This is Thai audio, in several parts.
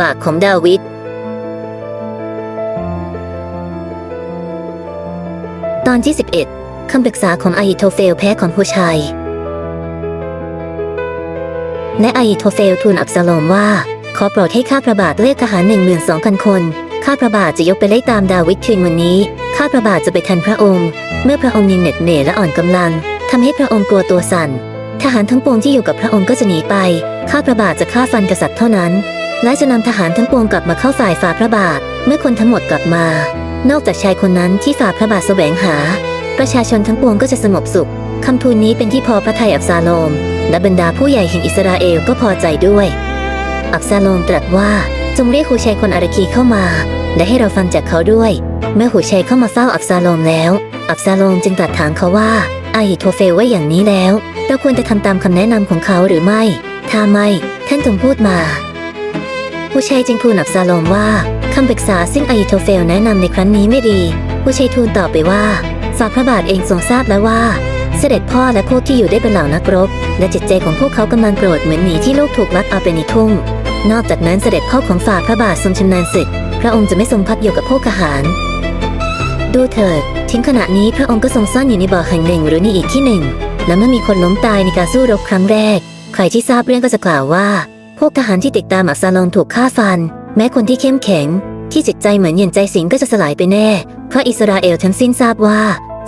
บาปของดาวิดตอนที่ 11 คำปรึกษาของอาฮิโทเฟลแพ้ของผู้ชาย และอาฮิโทเฟลทูลอับซาโลมว่า ขอโปรดให้ข้าพระบาทเรียกทหารหนึ่งหมื่นสองพันคน ข้าพระบาทจะยกไปไล่ตามดาวิดคืนวันนี้ ข้าพระบาทจะไปทันพระองค์ เมื่อพระองค์ยังเหน็ดเหนื่อยและอ่อนกำลังทำให้พระองค์กลัวตัวสั่น ทหารทั้งปวงที่อยู่กับพระองค์ก็จะหนีไป ข้าพระบาทจะฆ่าฟันกษัตริย์เท่านั้น และจะนำทหารทั้งปวงกลับมาเข้าฝ่ายฝ่าพระบาท เมื่อคนทั้งหมดกลับมา นอกจากชายคนนั้นที่ฝ่าพระบาทแสวงหา ประชาชนทั้งปวงก็จะสงบสุขคำทูลนี้เป็นที่พอพระทัยอับซาโลม และบรรดาผู้ใหญ่แห่งอิสราเอลก็พอใจด้วย อับซาโลมตรัสว่าจงเรียกหูชัยคนอาราคีเข้ามา และให้เราฟังจากเขาด้วย เมื่อหูชัยเข้ามาเฝ้าอับซาโลมแล้ว อับซาโลมจึงตรัสถามเขาว่าอาฮิโทเฟลว่าอย่างนี้แล้ว เราควรจะทำตามคำแนะนำของเขาหรือไม่ ถ้าไม่ท่านจงพูดมา ผู้ชัยจึงทูลอับซาโลมว่าคำปรึกษาซึ่งอาฮิโทเฟลแนะนำในครั้งนี้ไม่ดี ผู้ชัยทูลตอบไปว่าฝ่าพระบาทเองทรงทราบแล้วว่า เสด็จพ่อและพวกที่อยู่ได้เป็นเหล่านักรบ และจิตใจของพวกเขากำลังโกรธเหมือนหมีที่ลูกถูกลักเอาไปในทุ่ง นอกจากนั้นเสด็จพ่อของฝ่าพระบาททรงชำนาญศึก พระองค์จะไม่ทรงพักอยู่กับพวกทหาร ดูเถิดทิ้งขณะนี้พระองค์ก็ทรงซ่อนอยู่ในบ่อแห่งหนึ่งหรือในอีกที่หนึ่ง และเมื่อมีคนล้มตายในการสู้รบครั้งแรก ใครที่ทราบเรื่องก็จะกล่าวว่า พวกทหารที่ติดตามอับซาโลมถูกฆ่าฟัน แม้คนที่เข้มแข็ง ที่จิตใจเหมือนเย็นใจสิงก็จะสลายไปแน่ เพราะอิสราเอลทั้งสิ้นทราบว่า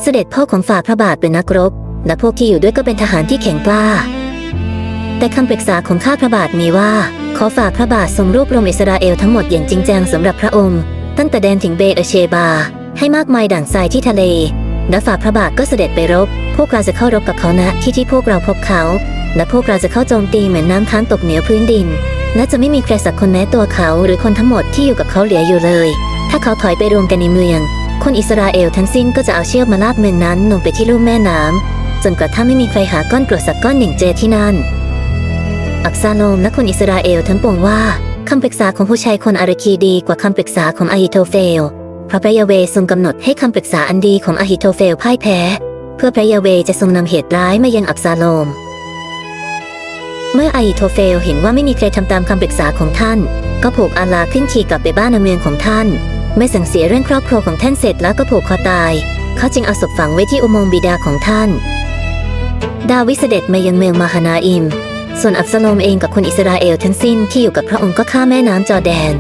เสด็จพ่อของฝ่าพระบาทเป็นนักรบ และพวกที่อยู่ด้วยก็เป็นทหารที่แข็งกล้า แต่คำปรึกษาของข้าพระบาทมีว่า ขอฝากพระบาททรงรวบรวมอิสราเอลทั้งหมดอย่างจริงจังสำหรับพระองค์ ตั้งแต่แดนถึงเบเอเชบา ให้มากมายด่างทรายที่ทะเลและฝ่าพระบาทก็เสด็จไปรบ พวกเราจะเข้ารบกับเขาณที่ที่พวกเราพบเขา และพวกเราจะเข้าโจมตีเหมือนน้ำค้างตกเหนือพื้นดิน และจะไม่มีใครสักคนแม้ตัวเขาหรือคนทั้งหมดที่อยู่กับเขาเหลืออยู่เลย ถ้าเขาถอยไปรวมกันในเมือง คนอิสราเอลทั้งสิ้นก็จะเอาเชือกมาลากเมืองนั้นลงไปที่ลุ่มแม่น้ำจนกระทั่งไม่มีใครหาก้อนกรวดสักก้อนหนึ่งเจอที่นั่น อักซาโลมและคนอิสราเอลทั้งปวงว่าคำปรึกษาของผู้ชายคนอาราคีดีกว่าคำปรึกษาของอาฮิโทเฟลเพราะพระยาเวทรงกำหนดให้คำปรึกษาอันดีของอาฮิโทเฟลพ่ายแพ้ เพื่อพระยาเวจะทรงนำเหตุร้ายมายังอับซาโลม เมื่ออาฮิโทเฟลเห็นว่าไม่มีใครทำตามคำปรึกษาของท่าน ก็ผูกอาลาขึ้นขี่กลับไปบ้านในเมืองของท่าน ไม่สั่งเสียเรื่องครอบครัวของท่านเสร็จแล้วก็ผูกคอตาย เขาจึงเอาศพฝังไว้ที่อุโมงค์บิดาของท่าน ดาวิดเสด็จมายังเมืองมาฮานาอิม ส่วนอับซาโลมเองกับคนอิสราเอลทั้งสิ้นที่อยู่กับพระองค์ก็ข้ามแม่น้ำจอแดน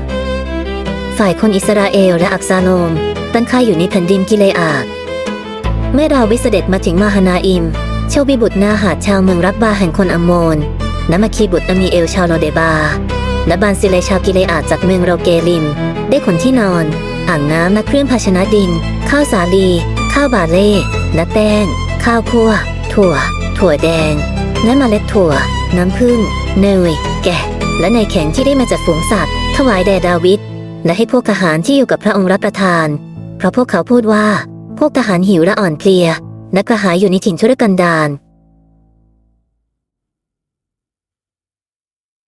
ฝ่ายคนอิสราเอลและอับซาโลม ตั้งค่ายอยู่ในแผ่นดินกิเลอาดเมื่อดาวิดเสด็จมาถึงมาฮานาอิม เชลบิบุตรนาหาดชาวเมืองรับบาแห่งคนอัมโมน และมาคีบุตรอมีเอลชาวโลเดบาและบานซิเลชาวกิเลอาจากเมืองโรเกลิม ได้ขนที่นอน อ่างน้ำและเครื่องภาชนะดิน ข้าวสาลี ข้าวบาเล่และแป้ง ข้าวคั่ว ถั่ว ถั่วแดง และเมล็ดถั่ว น้ำผึ้ง เนย แกะ และเนแข็งที่ได้มาจากฝูงสัตว์ ถวายแด่ดาวิด และให้พวกทหารที่อยู่กับพระองค์รับประทาน เพราะพวกเขาพูดว่า พวกทหารหิวและอ่อนเพลีย และกระหายอยู่ในถิ่นทุรกันดาร